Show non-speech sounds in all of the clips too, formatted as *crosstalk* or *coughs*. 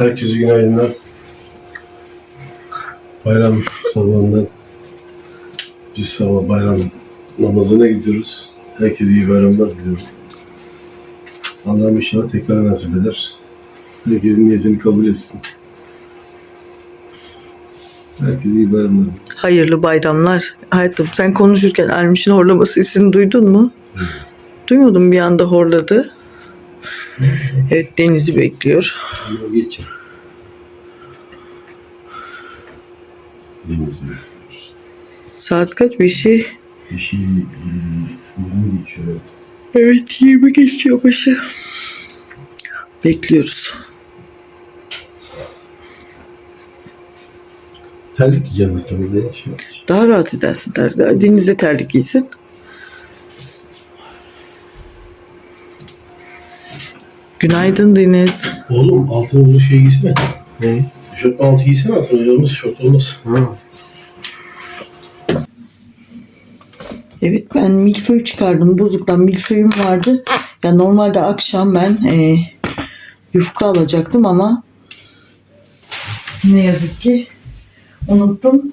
Herkese günaydınlar. Bayram sabahından biz sabah bayram namazına gidiyoruz. Herkese iyi bayramlar diliyorum. Allah'ım inşallah tekrar nasip eder. Herkesin niyetini kabul etsin. Herkese iyi bayramlar. Hayırlı bayramlar. Hayatım sen konuşurken Ermiş'in horlama sesini duydun mu? Duymadım bir anda horladı. Evet Deniz'i bekliyor. Geçin. Denizli. Saat kaç bir şey? Bir şey e, yirmi geçiyor. Evet 20 geçiyor başı. Bekliyoruz. Terlik giyeceğim şey yapacağım. Daha rahat edersin terlik. Deniz'de terlik giysin. Günaydın Deniz. Oğlum altına uzun şey giysene. Ne? Tişört altı giysene altına öyle olmaz, şort olmaz. Ha. Evet ben milföy çıkardım. Buzluktan milföyüm vardı. Ya normalde akşam ben e, yufka alacaktım ama ne yazık ki unuttum.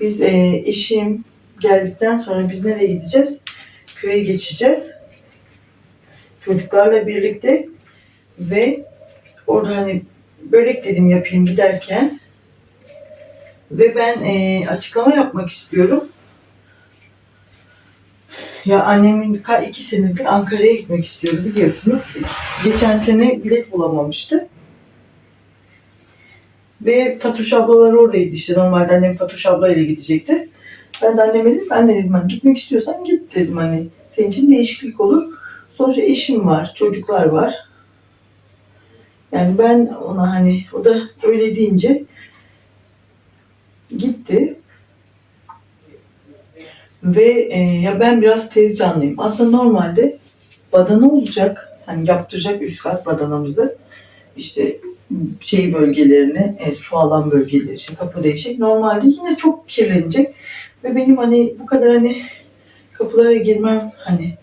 Biz e, eşim geldikten sonra biz nereye gideceğiz? Köye geçeceğiz. Çocuklarla birlikte ve orada hani börek dedim yapayım giderken ve ben e, açıklama yapmak istiyorum. Ya annemin iki senedir Ankara'ya gitmek istiyordu biliyorsunuz. Geçen sene bilet bulamamıştı. Ve Fatoş ablalar oradaydı işte. Normalde annem Fatoş ablayla gidecekti. Ben de anneme dedim, anne dedim hani gitmek istiyorsan git dedim hani. Senin için değişiklik olur. Sonuçta eşim var, çocuklar var. Yani ben ona hani o da öyle deyince gitti. Ve e, ya ben biraz tez canlıyım. Aslında normalde badana olacak. Hani yaptıracak üst kat badanamızı. İşte şey bölgelerini, e, su alan bölgeleri, işte kapı değişik. Normalde yine çok kirlenecek. Ve benim hani bu kadar hani kapılara girmem hani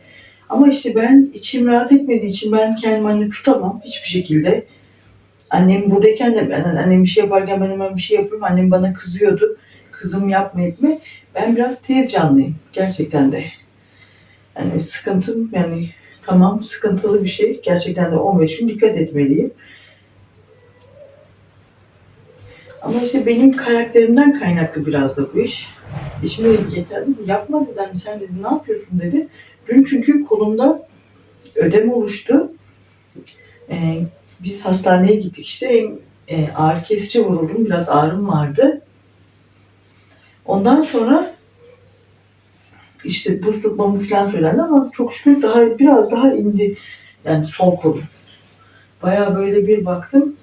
ama işte ben içim rahat etmediği için ben kendimi hani tutamam hiçbir şekilde. Annem buradayken de ben annem bir şey yaparken ben hemen bir şey yapıyorum. Annem bana kızıyordu. Kızım yapma etme. Ben biraz tez canlıyım gerçekten de. Yani sıkıntım yani tamam sıkıntılı bir şey. Gerçekten de 15 gün dikkat etmeliyim. Ama işte benim karakterimden kaynaklı biraz da bu iş. Eşime dedi yeter dedi. Yapma dedi. Hani sen dedi ne yapıyorsun dedi. Dün çünkü kolumda ödem oluştu. Ee, biz hastaneye gittik işte. Hem, e, ağrı kesici vuruldum. Biraz ağrım vardı. Ondan sonra işte buz tutmamı falan söylendi ama çok şükür daha biraz daha indi. Yani sol kolum. Baya böyle bir baktım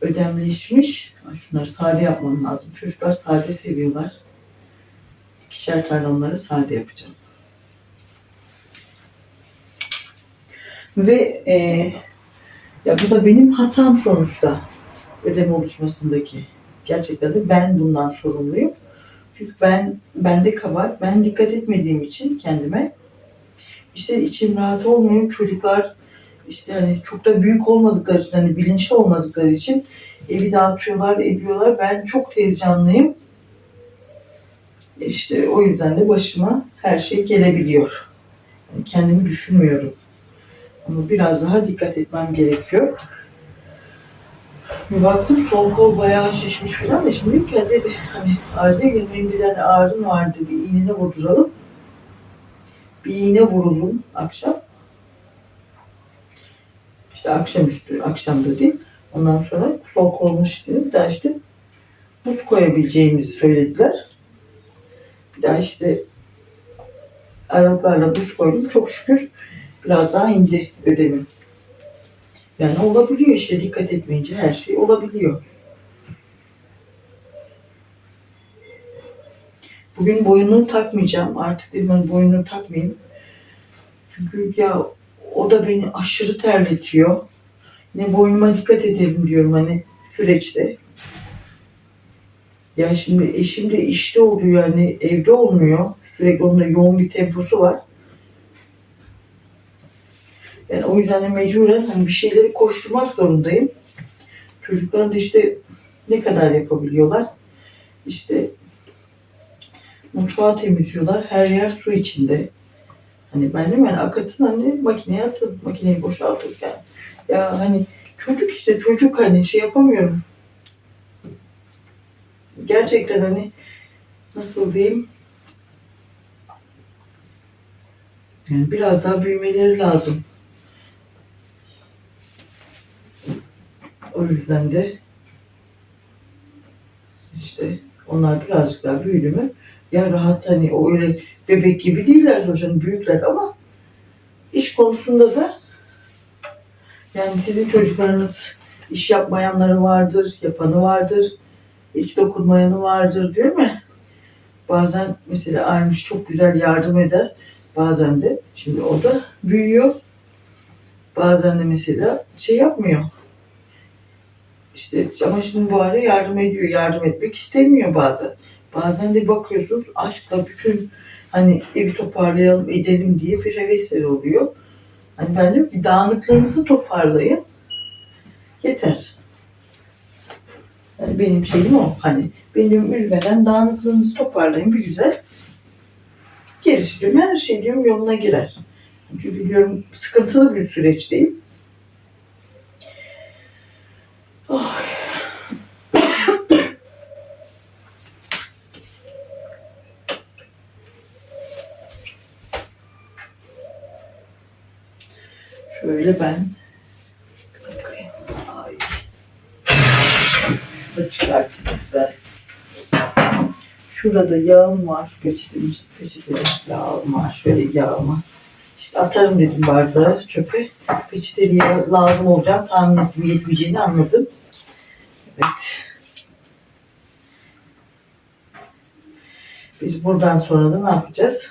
ödemleşmiş. Şunları sade yapmam lazım. Çocuklar sade seviyorlar. İkişer tane onları sade yapacağım. Ve e, ya bu da benim hatam sonuçta. Ödem oluşmasındaki. Gerçekten de ben bundan sorumluyum. Çünkü ben bende kabahat, ben dikkat etmediğim için kendime işte içim rahat olmuyor. Çocuklar işte hani çok da büyük olmadıkları için, hani bilinçli olmadıkları için evi dağıtıyorlar, ediyorlar. Ben çok heyecanlıyım. İşte o yüzden de başıma her şey gelebiliyor. Yani kendimi düşünmüyorum. Ama biraz daha dikkat etmem gerekiyor. Baktım sol kol bayağı şişmiş falan da şimdi dedi, hani ağrıya girmeyin bir tane ağrın var dedi. İğne vurduralım. Bir iğne vuruldum akşam. İşte akşamüstü, akşam dedim. Ondan sonra sol kolumu şiştirdim. Bir daha işte buz koyabileceğimizi söylediler. Bir daha işte aralıklarla buz koydum. Çok şükür biraz daha indi ödemim. Yani olabiliyor işte dikkat etmeyince her şey olabiliyor. Bugün boynunu takmayacağım. Artık dedim hani boynunu takmayayım. Çünkü ya o da beni aşırı terletiyor. Yine boynuma dikkat edelim diyorum hani süreçte. Ya şimdi eşim de işte oluyor yani evde olmuyor. Sürekli onun da yoğun bir temposu var. Yani o yüzden de mecburen hani bir şeyleri koşturmak zorundayım. Çocuklar da işte ne kadar yapabiliyorlar? İşte mutfağı temizliyorlar. Her yer su içinde. Hani ben de yani akıtın hani makineye atın. Makineyi boşaltırken. Ya hani çocuk işte çocuk hani şey yapamıyorum. Gerçekten hani nasıl diyeyim? Yani biraz daha büyümeleri lazım. O yüzden de işte onlar birazcık daha büyüdü mü ya rahat hani o öyle bebek gibi değiller sonuçta büyükler ama iş konusunda da yani sizin çocuklarınız iş yapmayanları vardır, yapanı vardır, hiç dokunmayanı vardır değil mi? Bazen mesela Aymış çok güzel yardım eder. Bazen de şimdi o da büyüyor. Bazen de mesela şey yapmıyor. İşte ama şimdi bu ara yardım ediyor. Yardım etmek istemiyor bazen. Bazen de bakıyorsunuz aşkla bütün hani evi toparlayalım edelim diye bir hevesleri oluyor. Hani ben diyorum ki dağınıklarınızı toparlayın. Yeter. Yani benim şeyim o. Hani benim üzmeden dağınıklığınızı toparlayın bir güzel. Gerisi diyorum her şey diyorum yoluna girer. Çünkü diyorum sıkıntılı bir süreç değil. Oh. Şöyle ben. Ay. Çıkartayım. Şurada yağım var. Şu peçetenin, peçetede yağım var. Şöyle yağımı. İşte atarım dedim bardağı çöpe. Peçeteli lazım olacak. Tahmin ettim yetmeyeceğini anladım. Evet. Biz buradan sonra da ne yapacağız?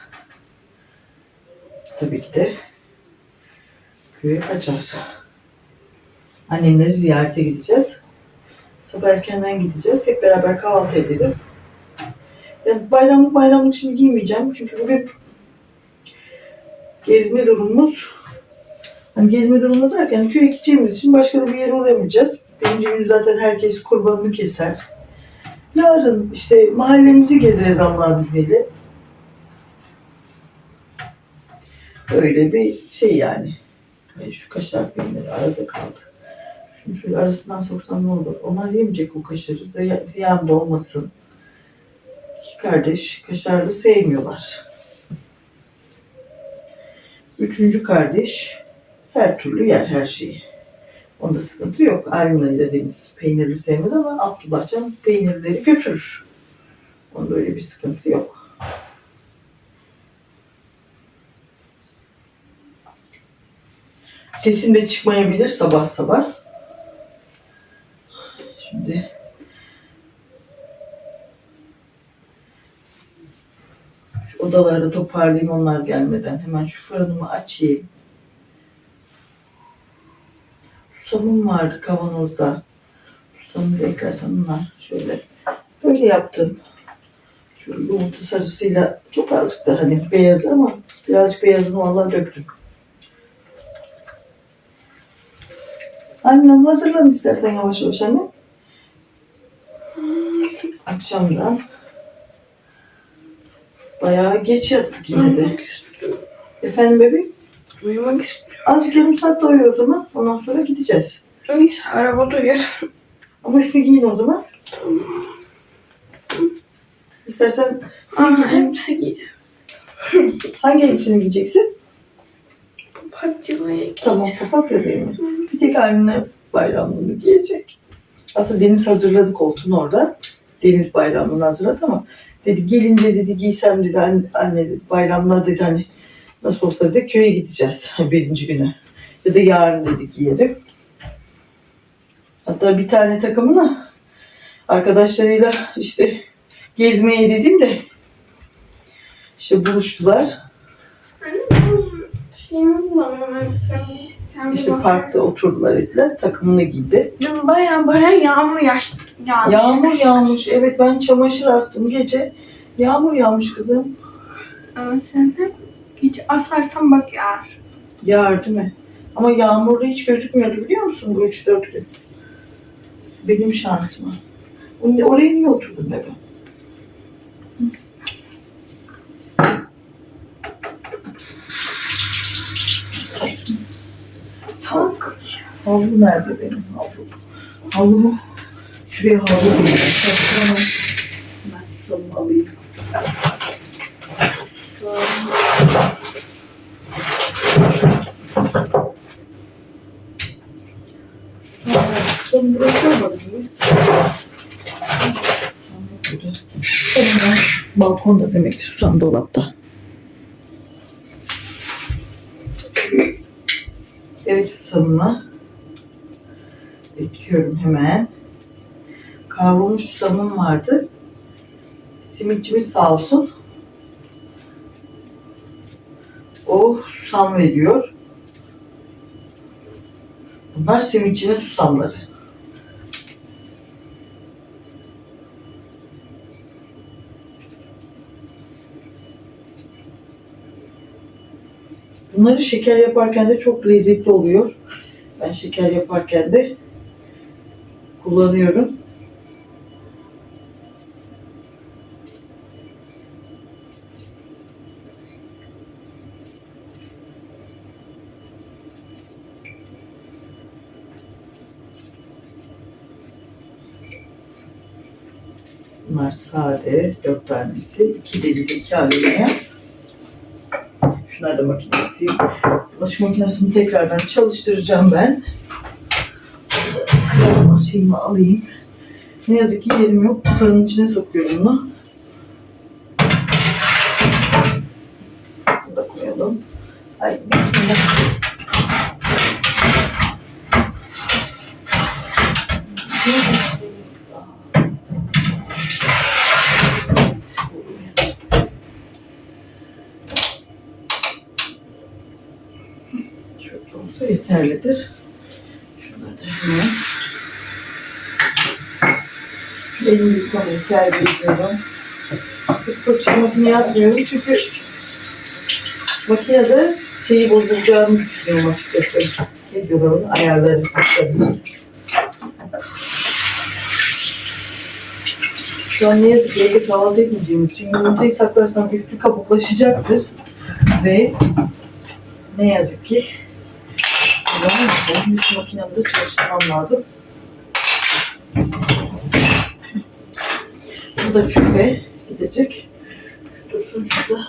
Tabii ki de köye kaçar. Annemleri ziyarete gideceğiz. Sabah erkenden gideceğiz. Hep beraber kahvaltı edelim. Yani bayramlık bayramlık şimdi giymeyeceğim. Çünkü bugün gezme durumumuz hani gezme durumumuz derken köye gideceğimiz için başka bir yere uğramayacağız. Birinci gün zaten herkes kurbanını keser. Yarın işte mahallemizi gezeriz Allah'ın izniyle. Öyle bir şey yani. Ay, şu kaşar peyniri arada kaldı. Şunu şöyle arasından soksam ne olur? Onlar yemeyecek o kaşarı. Ziy- Ziyan da olmasın. İki kardeş kaşarlı sevmiyorlar. Üçüncü kardeş her türlü yer her şeyi. Onda sıkıntı yok. Alimle dediğimiz peynirli sevmez ama Abdullahcan peynirleri götürür. Onda öyle bir sıkıntı yok. Sesim de çıkmayabilir sabah sabah. Şimdi şu odaları da toparlayayım onlar gelmeden. Hemen şu fırınımı açayım. Susamım vardı kavanozda. Susamı da eklersem bunlar şöyle. Böyle yaptım. Şu yumurta sarısıyla çok azıcık da hani beyaz ama birazcık beyazını vallahi döktüm. Annem hazırlan istersen yavaş yavaş anne. Akşamdan bayağı geç yattık yine de. Efendim bebeğim? Uyumak istiyorum. Azıcık yarım saat de uyu o zaman. Ondan sonra gideceğiz. Neyse arabada uyarım. Ama üstünü giyin o zaman. İstersen Ama giyeceğim. elbise giyeceğiz. hangi elbiseni giyeceksin? Patya'ya gideceğiz. Tamam papatya değil mi? Bir tek anne bayramlığını giyecek. Aslında Deniz hazırladı koltuğunu orada. Deniz bayramlığını hazırladı ama dedi gelince dedi giysem dedi anne, dedi, bayramlar dedi hani nasıl olsa dedi köye gideceğiz *laughs* birinci güne. Ya da yarın dedi giyerim. Hatta bir tane takımını arkadaşlarıyla işte gezmeye dedim de işte buluştular. Anne bu şeyimi bulamam elbisemi. Sen bir İşte bakar parkta oturdular dediler. Takımını giydi. Dün baya baya yağmur yağıştı. yağmış. Yağmur yağmış. Evet ben çamaşır astım gece. Yağmur yağmış kızım. Ama sen hep hiç asarsan bak yağar. Yağar değil mi? Ama yağmurda hiç gözükmüyordu biliyor musun bu 3-4 gün? Benim şansıma. Oraya niye oturdun be Havlu nerede benim havlu? Havlumu şuraya havlu koyayım. Tamam. Ben susamı alayım. Susamı buraya koymadık mıyız? Tamam. Balkonda demek ki susam dolapta. Evet susamımı ekiyorum hemen. Kavrulmuş susamım vardı. Simitçimiz sağ olsun. O susam veriyor. Bunlar simitçinin susamları. Bunları şeker yaparken de çok lezzetli oluyor. Ben şeker yaparken de kullanıyorum. Bunlar sade, dört tanesi. iki deniz, iki alemeye. Şunları da makineye atayım. Bulaşık makinesini tekrardan çalıştıracağım ben. Şeyimi alayım. Ne yazık ki yerim yok. Fırının içine sokuyorum bunu. Bunu koyalım. Ay bismillah. Şöyle olsa yeterlidir. Şunları da hemen. Elimi yıkamayı tercih ediyorum. Sık fırça makineye atmıyorum çünkü makinede şeyi bozulacağını düşünüyorum açıkçası. Ne diyorlar onu? Ayarları. Şu an ne yazık ki evde kahvaltı etmeyeceğimiz için yumurtayı saklarsam üstü kabuklaşacaktır. Ve ne yazık ki Zaman bütün makinamı da çalıştırmam lazım. Bu da çöpe gidecek. Dursun şurada.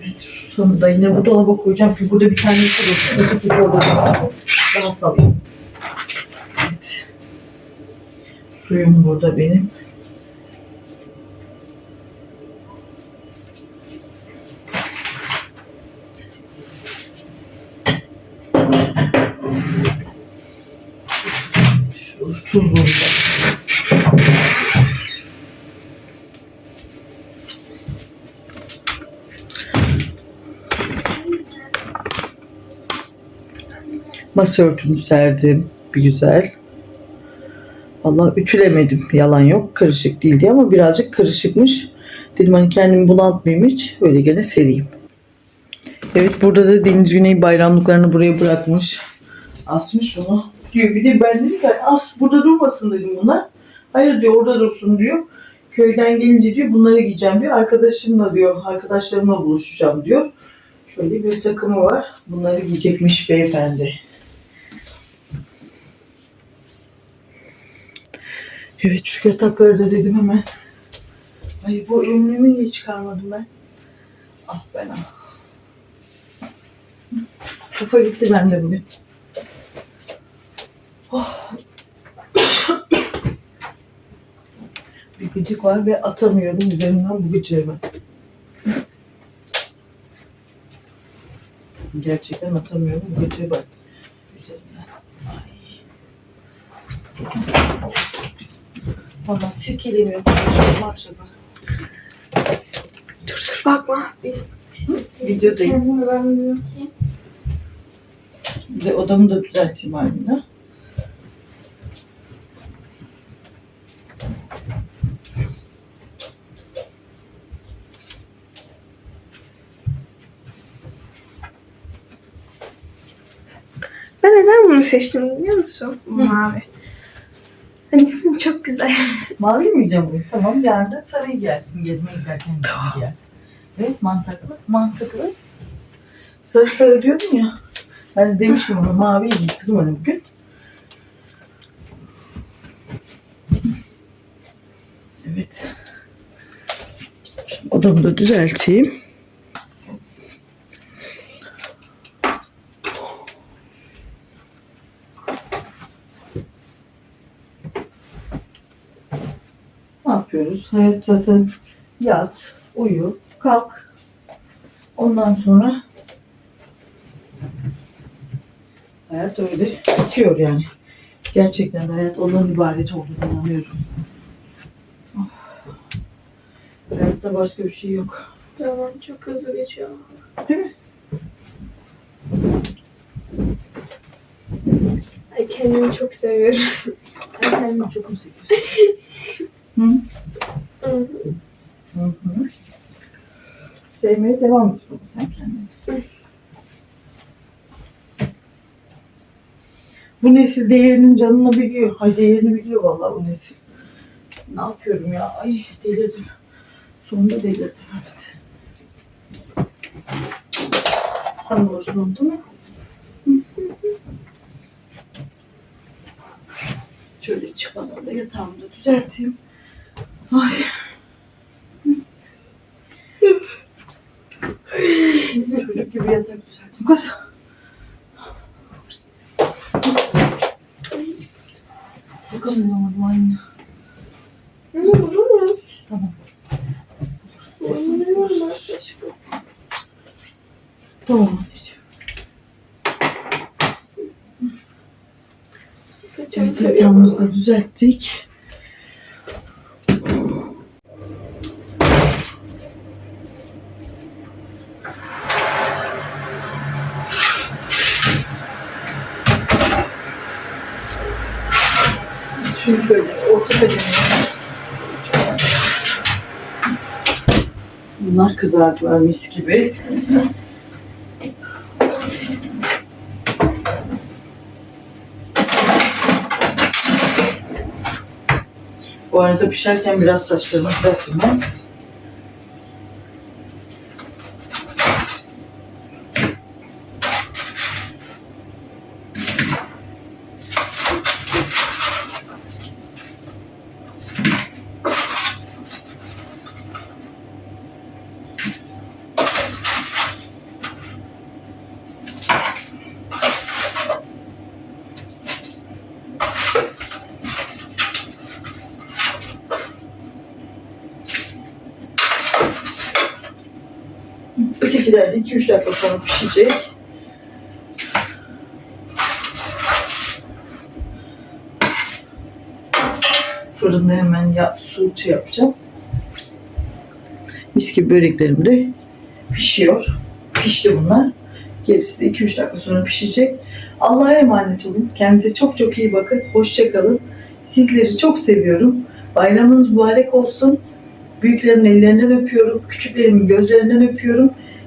Evet, sonunda yine bu dolaba koyacağım ki burada bir tane dursun. Öteki dolaba da rahat alayım. Evet. Suyum burada benim. Masa örtümü serdim. Bir güzel. Allah ütülemedim. Yalan yok. Karışık değildi ama birazcık karışıkmış. Dedim hani kendimi bunaltmayayım hiç. Öyle gene sereyim. Evet burada da Deniz Güney bayramlıklarını buraya bırakmış. Asmış bunu. Diyor bir de ben dedim ki as burada durmasın dedim buna. Hayır diyor orada dursun diyor. Köyden gelince diyor bunları giyeceğim diyor. Arkadaşımla diyor arkadaşlarımla buluşacağım diyor. Şöyle bir takımı var. Bunları giyecekmiş beyefendi. Evet şu yatakları da dedim hemen. Ay bu önlüğümü niye çıkarmadım ben? Ah ben ah. Kafa gitti bende bugün. Oh. *coughs* bir gıcık var ve atamıyorum üzerinden bu gıcığı ben. Gerçekten atamıyorum bu gıcığı ben. Üzerinden. Ay. Valla sirkelemiyorum. Konuşalım akşama. Dur dur bakma. Videodayım. ben. Bir de odamı da düzelteyim haline. neden bunu seçtim biliyor musun? Mavi. Hani *laughs* çok güzel. Mavi mi giyeceğim bugün? Tamam yarın da sarıyı giyersin. Gezmeye giderken tamam. giyersin. Evet mantıklı. Mantıklı. Sarı sarı diyordum ya. Ben demiştim ona mavi giy kızım hani bugün. Evet. Şimdi odamı da düzelteyim. Ne yapıyoruz? Hayat zaten yat, uyu, kalk. Ondan sonra hayat öyle bitiyor yani. Gerçekten hayat ondan ibaret olduğunu inanıyorum. Oh. Hayatta başka bir şey yok. Zaman çok hızlı geçiyor. Değil mi? Ay kendimi çok seviyorum. Sen kendini çok mu seviyorsun? Hı hı. Hı hı. Sevmeye devam ediyorsun sen kendini. Bu nesil değerinin canını biliyor. Ay değerini biliyor vallahi bu nesil. Ne yapıyorum ya? Ay delirdim. Sonunda delirdim evet. Tam olsun hı hı. Şöyle çıkmadan da yatağımı da düzelteyim. Ay. Tamam. Bilmiyorum. Tamam anneciğim. Saçımı Evet tarıyorum. yatağımızı da düzelttik. Şunu şöyle orta bedenine. Bunlar kızardılar mis gibi. Bu arada pişerken biraz saçlarımı düzelttim ben. De 2-3 dakika sonra pişecek. Fırında hemen ya, su şey yapacağım. Mis gibi böreklerim de pişiyor. Pişti bunlar. Gerisi de 2-3 dakika sonra pişecek. Allah'a emanet olun. Kendinize çok çok iyi bakın. Hoşça kalın. Sizleri çok seviyorum. Bayramınız mübarek olsun. Büyüklerimin ellerinden öpüyorum. Küçüklerimin gözlerinden öpüyorum.